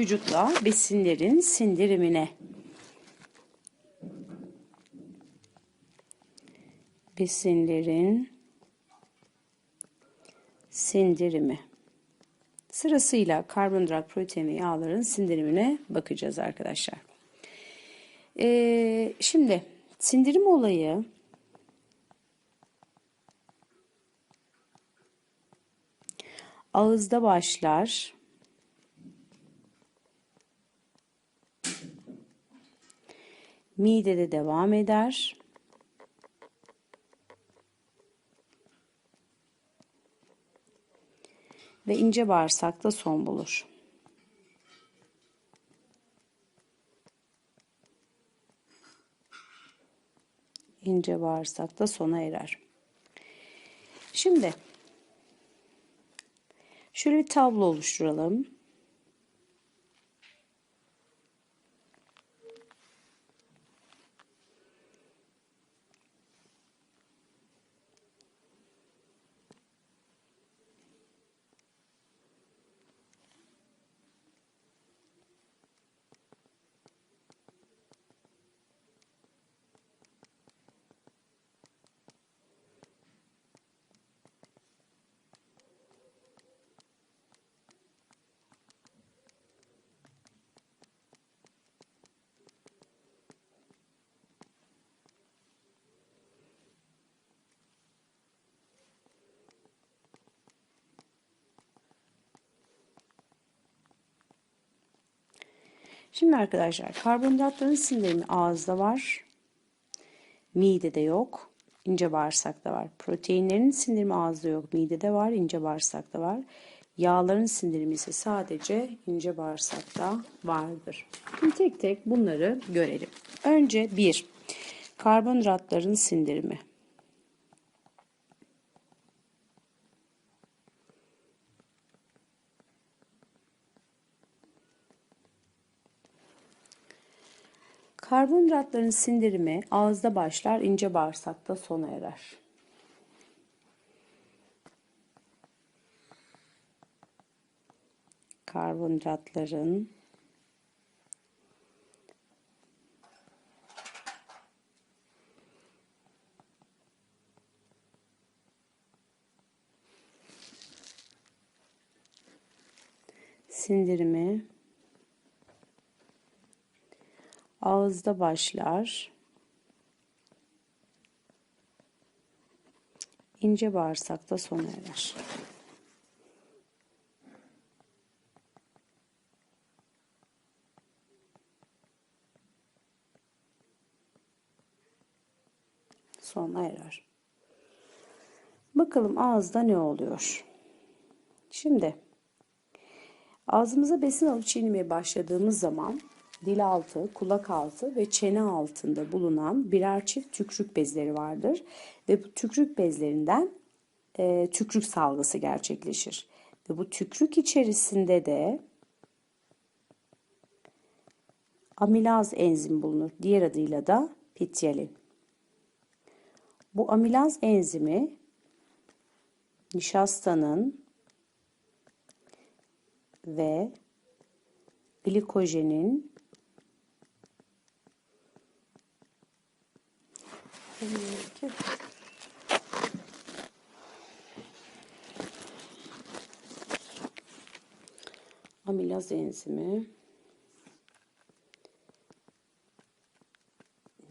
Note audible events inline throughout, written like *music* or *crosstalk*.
vücutla besinlerin sindirimine. Besinlerin sindirimi. Sırasıyla karbonhidrat, protein ve yağların sindirimine bakacağız arkadaşlar. Ee, şimdi sindirim olayı ağızda başlar. Midede devam eder. Ve ince bağırsakta son bulur. İnce bağırsakta sona erer. Şimdi Şöyle bir tablo oluşturalım. Şimdi arkadaşlar karbonhidratların sindirimi ağızda var. Midede yok. ince bağırsakta var. Proteinlerin sindirimi ağızda yok. Midede var. ince bağırsakta var. Yağların sindirimi ise sadece ince bağırsakta vardır. Şimdi tek tek bunları görelim. Önce bir karbonhidratların sindirimi. Karbonhidratların sindirimi ağızda başlar, ince bağırsakta sona erer. Karbonhidratların sindirimi ağızda başlar. ince bağırsakta sona erer. Sona erer. Bakalım ağızda ne oluyor? Şimdi ağzımıza besin alıp çiğnemeye başladığımız zaman dil altı, kulak altı ve çene altında bulunan birer çift tükrük bezleri vardır. Ve bu tükrük bezlerinden e, tükrük salgısı gerçekleşir. Ve bu tükrük içerisinde de amilaz enzimi bulunur. Diğer adıyla da pityalin. Bu amilaz enzimi nişastanın ve glikojenin ki. Amilaz enzimi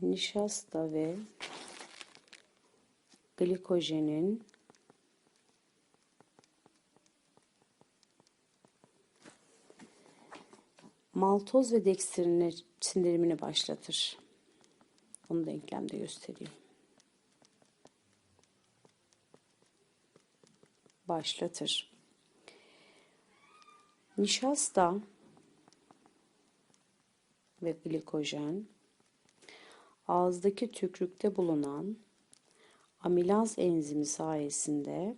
nişasta ve glikojenin maltoz ve dekstirin sindirimini başlatır. Onu da denklemde göstereyim. Başlatır. Nişasta ve glikojen ağızdaki tükrükte bulunan amilaz enzimi sayesinde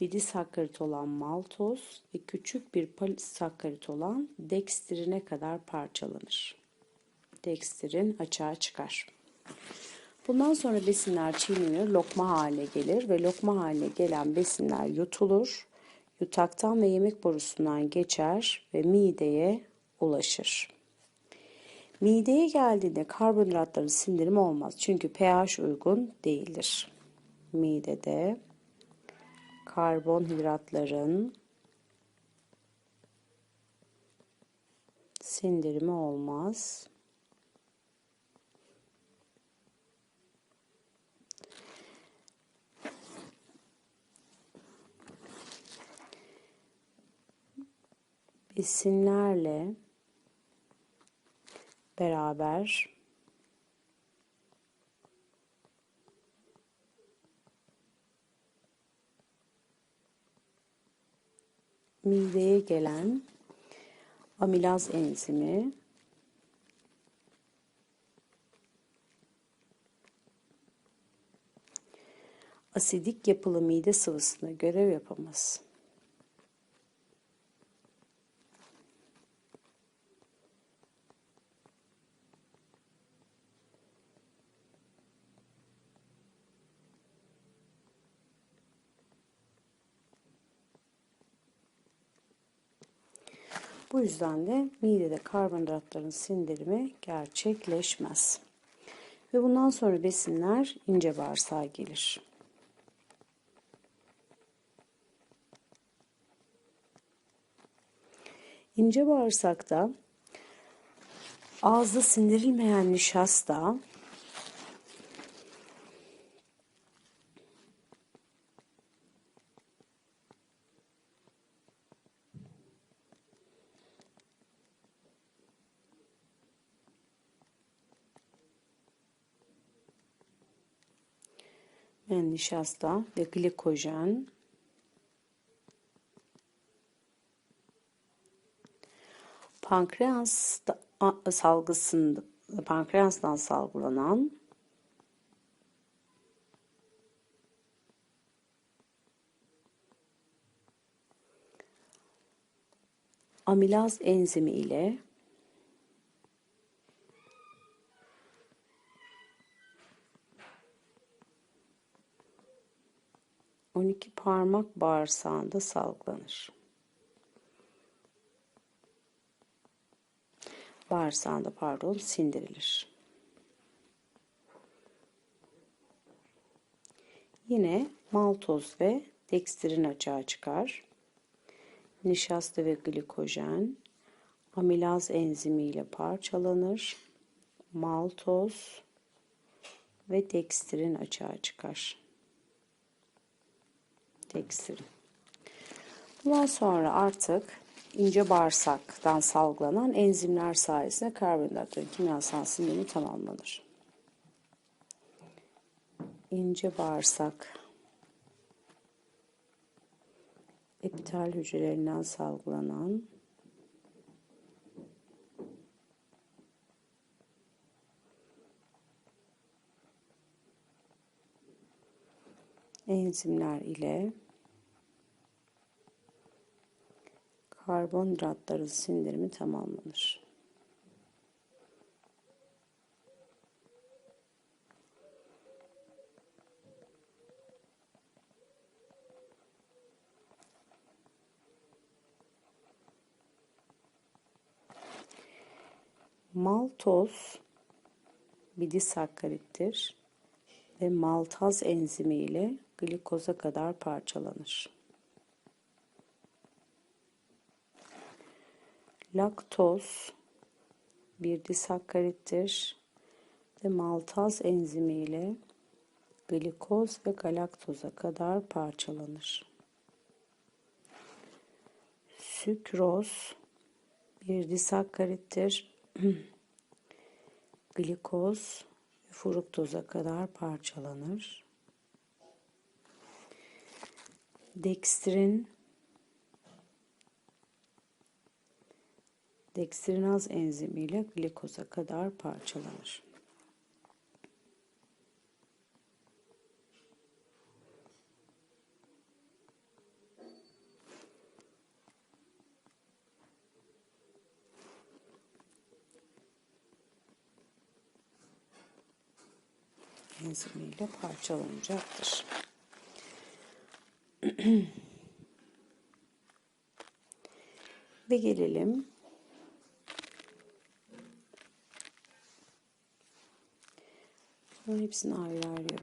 bidisakkarit olan maltoz ve küçük bir polisakkarit olan dekstrine kadar parçalanır dekstirin açığa çıkar. Bundan sonra besinler çiğnenir, lokma haline gelir ve lokma haline gelen besinler yutulur. yutaktan ve yemek borusundan geçer ve mideye ulaşır. Mideye geldiğinde karbonhidratların sindirimi olmaz. Çünkü pH uygun değildir. Midede karbonhidratların sindirimi olmaz. Besinlerle beraber mideye gelen amilaz enzimi asidik yapılı mide sıvısına görev yapamaz. Bu yüzden de midede karbonhidratların sindirimi gerçekleşmez. Ve bundan sonra besinler ince bağırsağa gelir. İnce bağırsakta ağızda sindirilmeyen nişasta ve nişasta ve glikojen. Pankreas salgısında pankreastan salgılanan amilaz enzimi ile 12 parmak bağırsağında salgılanır. Bağırsağında pardon sindirilir. Yine maltoz ve dekstirin açığa çıkar. Nişasta ve glikojen amilaz enzimi ile parçalanır. Maltoz ve dekstirin açığa çıkar tekstil. Bundan sonra artık ince bağırsaktan salgılanan enzimler sayesinde karbonhidratların kimyasal sindirimi tamamlanır. İnce bağırsak epitel hücrelerinden salgılanan enzimler ile karbonhidratların sindirimi tamamlanır. Maltoz bir disakkarittir ve maltaz enzimi ile glikoza kadar parçalanır. Laktoz bir disakkarittir ve maltaz enzimi ile glikoz ve galaktoza kadar parçalanır. Sükroz bir disakkarittir. *clears throat* glikoz ve fruktoza kadar parçalanır. Dekstrin dekstrinaz enzimiyle glikoza kadar parçalanır. enzimiyle parçalanacaktır. *clears throat* Ve gelelim Hepsini ayrı ayrı